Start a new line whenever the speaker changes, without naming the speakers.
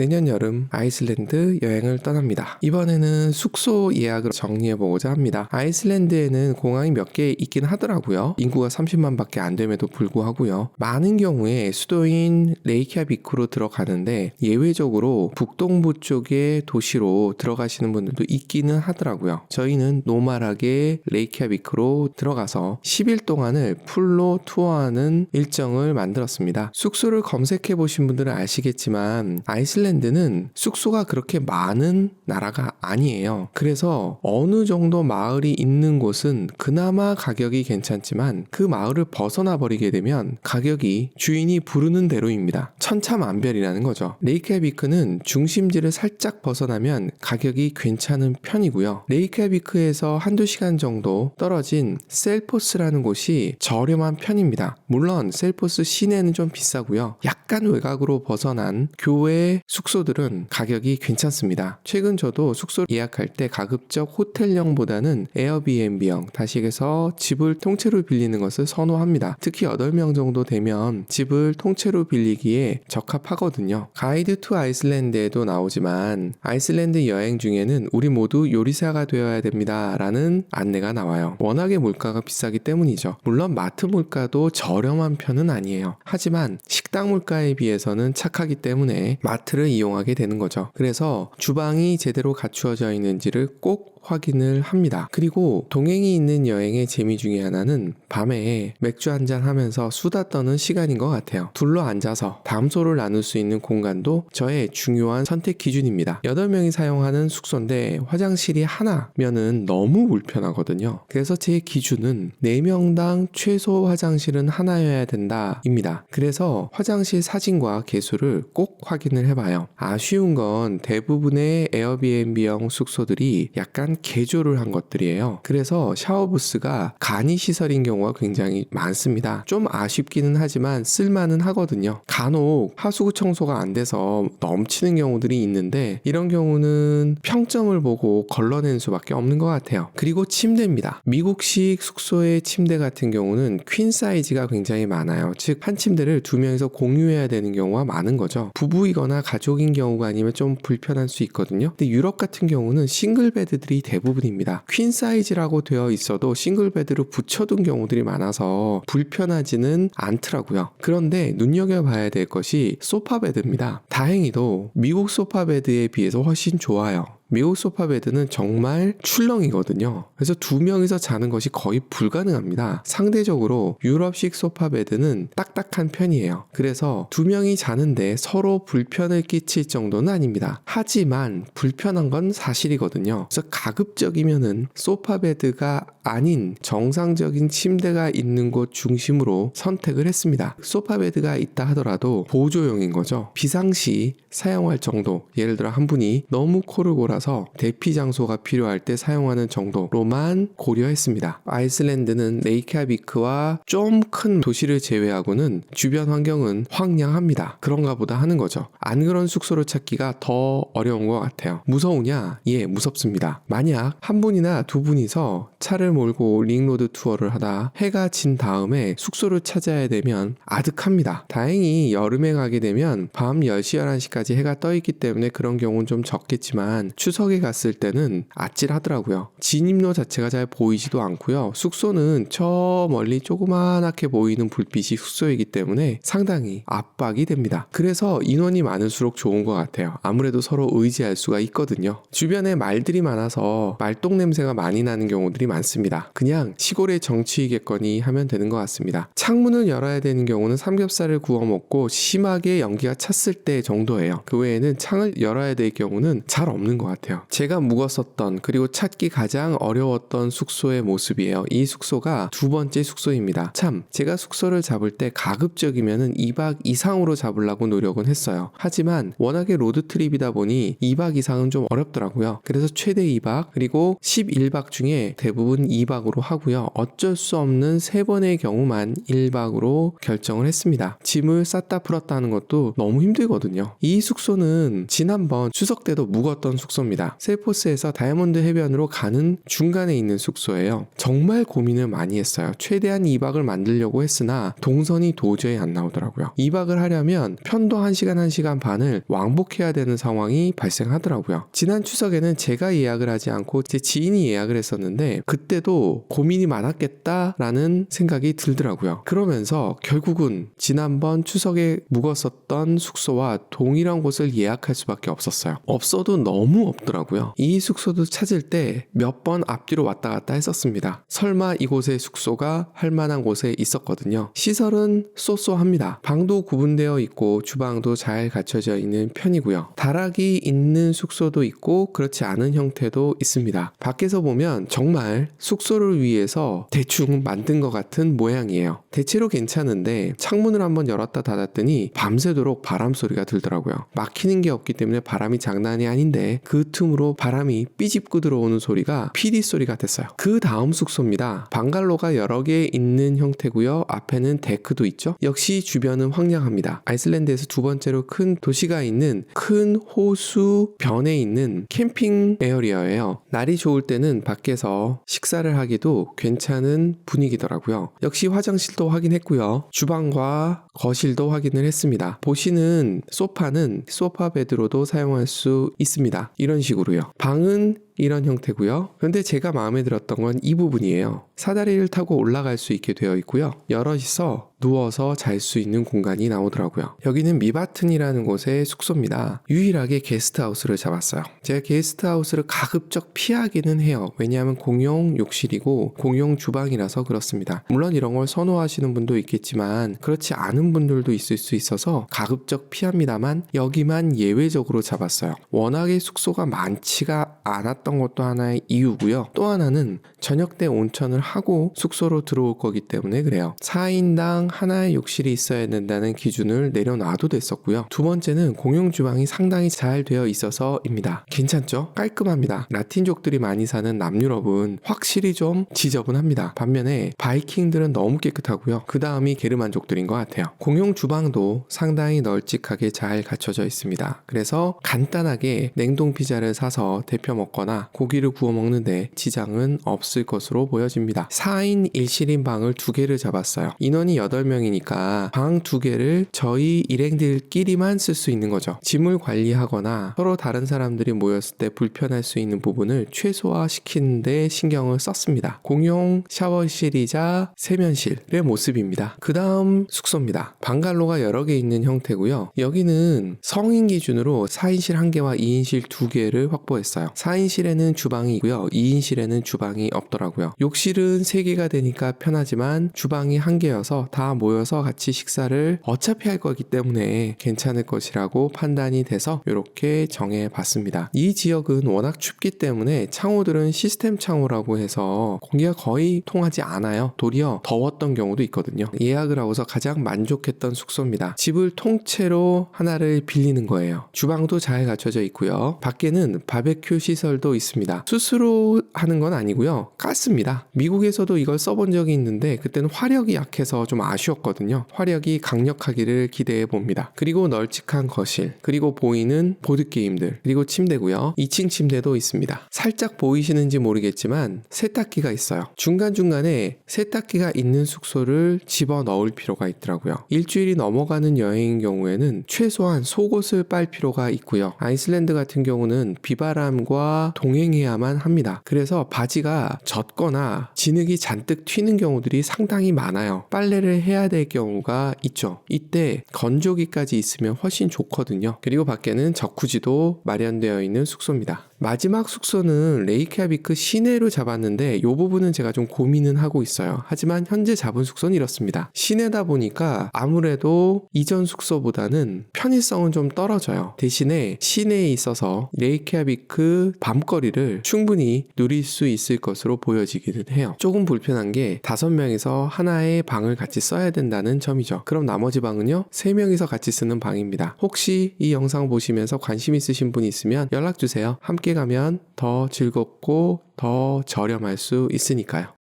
내년 여름 아이슬란드 여행을 떠납니다. 이번에는 숙소 예약을 정리해보고자 합니다. 아이슬란드에는 공항이 몇 개 있긴 하더라고요. 인구가 30만 밖에 안 됨에도 불구하고요. 많은 경우에 수도인 레이캬비크로 들어가는데 예외적으로 북동부 쪽의 도시로 들어가시는 분들도 있기는 하더라고요. 저희는 노멀하게 레이캬비크로 들어가서 10일 동안을 풀로 투어하는 일정을 만들었습니다. 숙소를 검색해 보신 분들은 아시겠지만 아이슬란드 는 숙소가 그렇게 많은 나라가 아니에요. 그래서 어느 정도 마을이 있는 곳은 그나마 가격이 괜찮지만 그 마을을 벗어나 버리게 되면 가격이 주인이 부르는 대로입니다. 천차만별이라는 거죠. 레이캬비크는 중심지를 살짝 벗어나면 가격이 괜찮은 편이고요. 레이캬비크에서 한두 시간 정도 떨어진 셀포스라는 곳이 저렴한 편입니다. 물론 셀포스 시내는 좀 비싸고요. 약간 외곽으로 벗어난 교외 숙 소들은 가격이 괜찮습니다. 최근 저도 숙소 예약할 때 가급적 호텔형보다는 에어비앤비형 다시해서 집을 통째로 빌리는 것을 선호합니다. 특히 8명 정도 되면 집을 통째로 빌리기에 적합하거든요. 가이드 투 아이슬란드에도 나오지만 아이슬란드 여행 중에는 우리 모두 요리사가 되어야 됩니다. 라는 안내가 나와요. 워낙에 물가가 비싸기 때문이죠. 물론 마트 물가도 저렴한 편은 아니에요. 하지만 식당 물가에 비해서는 착하기 때문에 마트를 이용하게 되는 거죠. 그래서 주방이 제대로 갖추어져 있는지를 꼭 확인을 합니다. 그리고 동행이 있는 여행의 재미 중에 하나는 밤에 맥주 한잔 하면서 수다 떠는 시간인 것 같아요. 둘러 앉아서 담소를 나눌 수 있는 공간도 저의 중요한 선택 기준입니다. 8명이 사용하는 숙소인데 화장실이 하나면은 너무 불편하거든요. 그래서 제 기준은 4명당 최소 화장실은 하나여야 된다 입니다. 그래서 화장실 사진과 개수를 꼭 확인을 해봐요. 아쉬운 건 대부분의 에어비앤비형 숙소들이 약간 개조를 한 것들이에요. 그래서 샤워 부스가 간이 시설인 경우가 굉장히 많습니다. 좀 아쉽기는 하지만 쓸만은 하거든요. 간혹 하수구 청소가 안 돼서 넘치는 경우들이 있는데 이런 경우는 평점을 보고 걸러낸 수밖에 없는 것 같아요. 그리고 침대입니다. 미국식 숙소의 침대 같은 경우는 퀸 사이즈가 굉장히 많아요. 즉 한 침대를 두 명이서 공유해야 되는 경우가 많은 거죠. 부부이거나 가 족인 경우가 아니면 좀 불편할 수 있거든요. 근데 유럽 같은 경우는 싱글 베드들이 대부분입니다. 퀸 사이즈라고 되어 있어도 싱글 베드로 붙여둔 경우들이 많아서 불편하지는 않더라고요. 그런데 눈여겨봐야 될 것이 소파 베드입니다. 다행히도 미국 소파 베드에 비해서 훨씬 좋아요. 미국 소파 베드는 정말 출렁이거든요. 그래서 두 명이서 자는 것이 거의 불가능합니다. 상대적으로 유럽식 소파 베드는 딱딱한 편이에요. 그래서 두 명이 자는데 서로 불편을 끼칠 정도는 아닙니다. 하지만 불편한 건 사실이거든요. 그래서 가급적이면은 소파 베드가 아닌 정상적인 침대가 있는 곳 중심으로 선택을 했습니다. 소파 베드가 있다 하더라도 보조용인 거죠. 비상시 사용할 정도. 예를 들어 한 분이 너무 코를 골아 서 대피 장소가 필요할 때 사용하는 정도로만 고려했습니다. 아이슬란드는 레이캬비크와 좀 큰 도시를 제외하고는 주변 환경은 황량합니다. 그런가 보다 하는 거죠. 안 그런 숙소를 찾기가 더 어려운 것 같아요. 무서우냐? 예, 무섭습니다. 만약 한 분이나 두 분이서 차를 몰고 링로드 투어를 하다 해가 진 다음에 숙소를 찾아야 되면 아득합니다. 다행히 여름에 가게 되면 밤 10시, 11시까지 해가 떠 있기 때문에 그런 경우는 좀 적겠지만 추 석에 갔을 때는 아찔하더라고요. 진입로 자체가 잘 보이지도 않고요. 숙소는 저 멀리 조그만하게 보이는 불빛이 숙소이기 때문에 상당히 압박이 됩니다. 그래서 인원이 많을수록 좋은 것 같아요. 아무래도 서로 의지할 수가 있거든요. 주변에 말들이 많아서 말똥 냄새가 많이 나는 경우들이 많습니다. 그냥 시골의 정치이겠거니 하면 되는 것 같습니다. 창문을 열어야 되는 경우는 삼겹살을 구워 먹고 심하게 연기가 찼을 때 정도예요. 그 외에는 창을 열어야 될 경우는 잘 없는 것 같아요. 제가 묵었었던 그리고 찾기 가장 어려웠던 숙소의 모습이에요. 이 숙소가 두 번째 숙소입니다. 참 제가 숙소를 잡을 때 가급적이면은 2박 이상으로 잡으려고 노력은 했어요. 하지만 워낙에 로드 트립이다 보니 2박 이상은 좀 어렵더라고요. 그래서 최대 2박 그리고 11박 중에 대부분 2박으로 하고요. 어쩔 수 없는 세 번의 경우만 1박으로 결정을 했습니다. 짐을 쌌다 풀었다 하는 것도 너무 힘들거든요. 이 숙소는 지난번 추석 때도 묵었던 숙소입니다. 셀포스에서 다이아몬드 해변으로 가는 중간에 있는 숙소예요. 정말 고민을 많이 했어요. 최대한 2박을 만들려고 했으나 동선이 도저히 안 나오더라고요. 2박을 하려면 편도 1시간 1시간 반을 왕복해야 되는 상황이 발생하더라고요. 지난 추석에는 제가 예약을 하지 않고 제 지인이 예약을 했었는데 그때도 고민이 많았겠다라는 생각이 들더라고요. 그러면서 결국은 지난번 추석에 묵었었던 숙소와 동일한 곳을 예약할 수밖에 없었어요. 없어도 너무 없더라고요. 이 숙소도 찾을 때 몇 번 앞뒤로 왔다 갔다 했었습니다. 설마 이곳의 숙소가 할 만한 곳에 있었거든요. 시설은 쏘쏘합니다. 방도 구분되어 있고 주방도 잘 갖춰져 있는 편이고요. 다락이 있는 숙소도 있고 그렇지 않은 형태도 있습니다. 밖에서 보면 정말 숙소를 위해서 대충 만든 것 같은 모양이에요. 대체로 괜찮은데 창문을 한번 열었다 닫았더니 밤새도록 바람 소리가 들더라고요. 막히는 게 없기 때문에 바람이 장난이 아닌데 그 틈으로 바람이 삐집고 들어오는 소리가 피리 소리 같았어요. 그 다음 숙소입니다. 방갈로가 여러 개 있는 형태고요. 앞에는 데크도 있죠. 역시 주변은 황량합니다. 아이슬란드에서 두 번째로 큰 도시가 있는 큰 호수 변에 있는 캠핑 에어리어예요. 날이 좋을 때는 밖에서 식사를 하기도 괜찮은 분위기더라고요. 역시 화장실도 확인했고요. 주방과 거실도 확인을 했습니다. 보시는 소파는 소파 베드로도 사용할 수 있습니다. 이런 식으로요. 방은 이런 형태고요. 그런데 제가 마음에 들었던 건 이 부분이에요. 사다리를 타고 올라갈 수 있게 되어 있고요. 여럿이서 누워서 잘 수 있는 공간이 나오더라고요. 여기는 미바튼이라는 곳의 숙소입니다. 유일하게 게스트하우스를 잡았어요. 제가 게스트하우스를 가급적 피하기는 해요. 왜냐하면 공용 욕실이고 공용 주방이라서 그렇습니다. 물론 이런 걸 선호하시는 분도 있겠지만 그렇지 않은 분들도 있을 수 있어서 가급적 피합니다만 여기만 예외적으로 잡았어요. 워낙에 숙소가 많지가 않았던 것도 하나의 이유고요. 또 하나는 저녁 때 온천을 하고 숙소로 들어올 거기 때문에 그래요. 4인당 하나의 욕실이 있어야 된다는 기준을 내려놔도 됐었고요. 두 번째는 공용 주방이 상당히 잘 되어 있어서입니다. 괜찮죠? 깔끔합니다. 라틴족들이 많이 사는 남유럽은 확실히 좀 지저분합니다. 반면에 바이킹들은 너무 깨끗하고요. 그 다음이 게르만족들인 것 같아요. 공용 주방도 상당히 널찍하게 잘 갖춰져 있습니다. 그래서 간단하게 냉동 피자를 사서 데펴 먹거나 고기를 구워 먹는데 지장은 없을 것으로 보여집니다. 4인 1실인 방을 두 개를 잡았어요. 인원이 8명이니까 방 두 개를 저희 일행들끼리만 쓸 수 있는 거죠. 짐을 관리하거나 서로 다른 사람들이 모였을 때 불편할 수 있는 부분을 최소화시키는데 신경을 썼습니다. 공용 샤워실이자 세면실의 모습입니다. 그 다음 숙소입니다. 방갈로가 여러 개 있는 형태고요. 여기는 성인 기준으로 4인실 1개와 2인실 2개를 확보했어요. 4인실 에는 주방이 있고요. 2인실에는 주방이 없더라고요. 욕실은 3개가 되니까 편하지만 주방이 1개여서 다 모여서 같이 식사를 어차피 할 거기 때문에 괜찮을 것이라고 판단이 돼서 이렇게 정해 봤습니다. 이 지역은 워낙 춥기 때문에 창호들은 시스템 창호라고 해서 공기가 거의 통하지 않아요. 도리어 더웠던 경우도 있거든요. 예약을 하고서 가장 만족했던 숙소입니다. 집을 통째로 하나를 빌리는 거예요. 주방도 잘 갖춰져 있고요. 밖에는 바베큐 시설도 있습니다. 스스로 하는 건 아니고요. 가스입니다. 미국에서도 이걸 써본 적이 있는데 그때는 화력이 약해서 좀 아쉬웠거든요. 화력이 강력하기를 기대해 봅니다. 그리고 널찍한 거실, 그리고 보이는 보드게임들, 그리고 침대고요. 2층 침대도 있습니다. 살짝 보이시는지 모르겠지만 세탁기가 있어요. 중간중간에 세탁기가 있는 숙소를 집어 넣을 필요가 있더라고요. 일주일이 넘어가는 여행인 경우에는 최소한 속옷을 빨 필요가 있고요. 아이슬란드 같은 경우는 비바람과 동행해야만 합니다. 그래서 바지가 젖거나 진흙이 잔뜩 튀는 경우들이 상당히 많아요. 빨래를 해야 될 경우가 있죠. 이때 건조기까지 있으면 훨씬 좋거든요. 그리고 밖에는 저쿠지도 마련되어 있는 숙소입니다. 마지막 숙소는 레이캬비크 시내로 잡았는데 이 부분은 제가 좀 고민은 하고 있어요. 하지만 현재 잡은 숙소는 이렇습니다. 시내다 보니까 아무래도 이전 숙소보다는 편의성은 좀 떨어져요. 대신에 시내에 있어서 레이캬비크 밤거리를 충분히 누릴 수 있을 것으로 보여지기는 해요. 조금 불편한 게 다섯 명이서 하나의 방을 같이 써야 된다는 점이죠. 그럼 나머지 방은요? 세 명이서 같이 쓰는 방입니다. 혹시 이 영상 보시면서 관심 있으신 분 있으면 연락 주세요. 함께 함께 가면 더 즐겁고 더 저렴할 수 있으니까요.